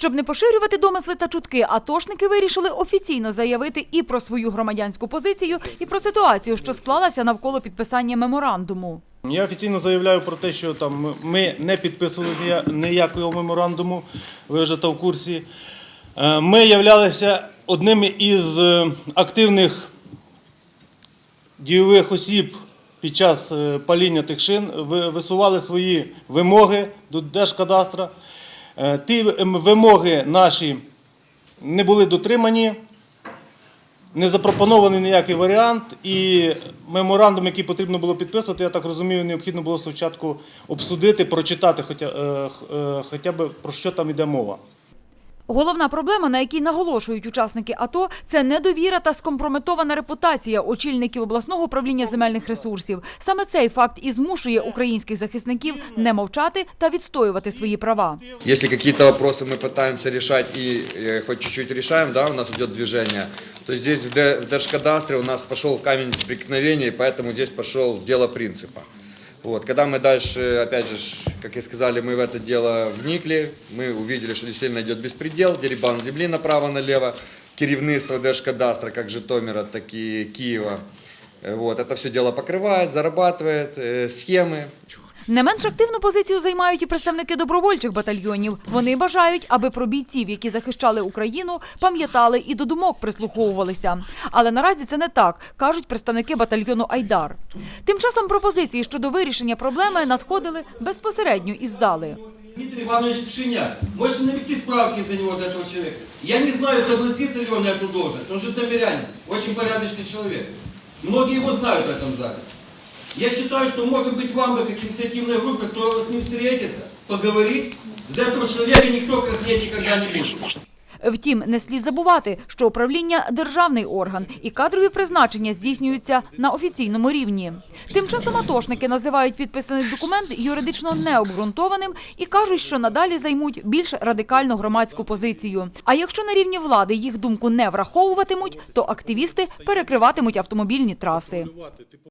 Щоб не поширювати домисли та чутки, атошники вирішили офіційно заявити і про свою громадянську позицію, і про ситуацію, що склалася навколо підписання меморандуму. Я офіційно заявляю про те, що там ми не підписували ніякого меморандуму, ви вже то в курсі. Е, Ми являлися одними із е, активних дійових осіб під час е, паління тих шин, висували свої вимоги до Держкадастра. Е, Ті вимоги наші не були дотримані. Не запропонований ніякий варіант, і меморандум, який потрібно було підписувати, я так розумію, необхідно було спочатку обсудити, прочитати хоча, е, е, хоча б про що там йде мова. Головна проблема, на якій наголошують учасники АТО, це недовіра та скомпрометована репутація очільників обласного управління земельних ресурсів. Саме цей факт і змушує українських захисників не мовчати та відстоювати свої права. Если какие-то вопросы мы пытаемся решать и э, хоть чуть-чуть решаем, да, у нас идет движение, то здесь в, Д- в Держкадастре у нас пошел камень преткновения, и поэтому здесь пошел дело принципа. Вот. Когда мы дальше, опять же, ж, как и сказали, мы в это дело вникли, мы увидели, что действительно идет беспредел, дерибан земли направо-налево, керівництво Держкадастра, как Житомира, так и Киева. Э, Вот. Это все дело покрывает, зарабатывает, э, схемы. Не менш активну позицію займають і представники добровольчих батальйонів. Вони бажають, аби про бійців, які захищали Україну, пам'ятали і до думок прислуховувалися. Але наразі це не так, кажуть представники батальйону Айдар. Тим часом пропозиції щодо вирішення проблеми надходили безпосередньо із зали. Дмитрий Иванович Пшеняк. Можете навести справки за него, за этого человека. Я не знаю, согласится ли он на эту должность. Он же домирянин, очень порядочный человек. Многие его знают в этом зале. Я считаю, что, может быть, вам бы, как инициативной группе, стоило с ним встретиться, поговорить. За этого человека никто краснеть никогда не будет. Втім, не слід забувати, що управління державний орган і кадрові призначення здійснюються на офіційному рівні. Тим часом атошники називають підписаний документ юридично необґрунтованим і кажуть, що надалі займуть більш радикальну громадську позицію. А якщо на рівні влади їх думку не враховуватимуть, то активісти перекриватимуть автомобільні траси.